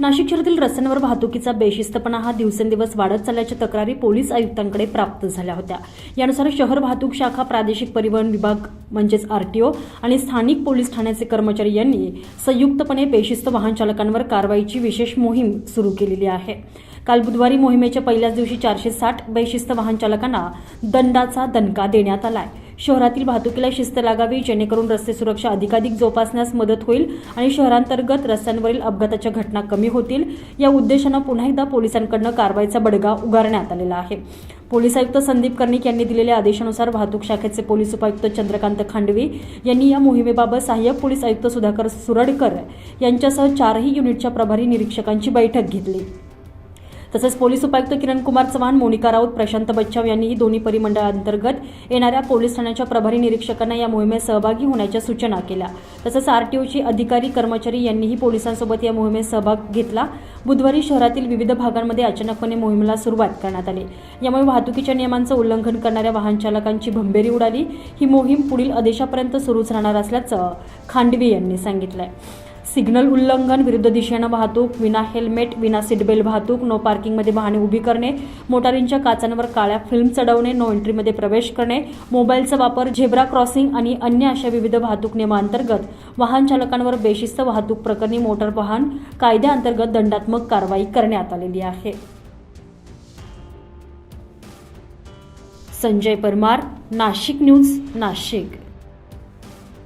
नाशिक शहरातील रस्त्यांवर वाहतुकीचा बेशिस्तपणा हा दिवसेंदिवस वाढत चालल्याच्या तक्रारी पोलीस आयुक्तांकडे प्राप्त झाल्या होत्या. यानुसार शहर वाहतूक शाखा प्रादेशिक परिवहन विभाग म्हणजेच आरटीओ आणि स्थानिक पोलीस ठाण्याचे कर्मचारी यांनी संयुक्तपणे बेशिस्त वाहन चालकांवर कारवाईची विशेष मोहीम सुरू केलेली आहे. काल बुधवारी मोहिमेच्या पहिल्याच दिवशी चारशे साठ बेशिस्त वाहन चालकांना दंडाचा दणका देण्यात आला आहे शहरातील वाहतुकीला शिस्त लागावी जेणेकरून रस्ते सुरक्षा अधिकाधिक जोपासण्यास मदत होईल आणि शहरांतर्गत रस्त्यांवरील अपघाताच्या घटना कमी होतील. या उद्देशानं पुन्हा एकदा पोलिसांकडनं कारवाईचा बडगा उगारण्यात आलेला आहे. पोलीस आयुक्त संदीप कर्णिक यांनी दिलेल्या आदेशानुसार वाहतूक शाखेचे पोलीस उपायुक्त चंद्रकांत खांडवी यांनी या मोहिमेबाबत सहाय्यक पोलीस आयुक्त सुधाकर सुरडकर यांच्यासह चारही युनिटच्या प्रभारी निरीक्षकांची बैठक घेतली. तसेच पोलीस उपायुक्त किरण कुमार चव्हाण मोनिका राऊत प्रशांत बच्चाव यांनीही दोन्ही परिमंडळांतर्गत येणाऱ्या पोलीस ठाण्याच्या प्रभारी निरीक्षकांना या मोहिमेत सहभागी होण्याच्या सूचना केल्या. तसंच आरटीओची अधिकारी कर्मचारी यांनीही पोलिसांसोबत या मोहिमेत सहभाग घेतला. बुधवारी शहरातील विविध भागांमध्ये अचानकपणे मोहिमेला सुरुवात करण्यात आली. यामुळे वाहतुकीच्या नियमांचं उल्लंघन करणाऱ्या वाहनचालकांची भंभेरी भंबेरी उडाली. ही मोहीम पुढील आदेशापर्यंत सुरूच राहणार असल्याचं खांडवी यांनी सांगितलंय. सिग्नल उल्लंघन विरुद्ध दिशेनं वाहतूक विना हेल्मेट विना सीटबेल्ट वाहतूक नो पार्किंगमध्ये वाहने उभी करणे मोटारींच्या काचांवर काळ्या फिल्म चढवणे नो एंट्रीमध्ये प्रवेश करणे मोबाईलचा वापर झेब्रा क्रॉसिंग आणि अन्य अशा विविध वाहतूक नियमांतर्गत वाहन चालकांवर बेशिस्त वाहतूक प्रकरणी मोटार वाहन कायद्याअंतर्गत दंडात्मक कारवाई करण्यात आलेली आहे. संजय परमार नाशिक न्यूज नाशिक.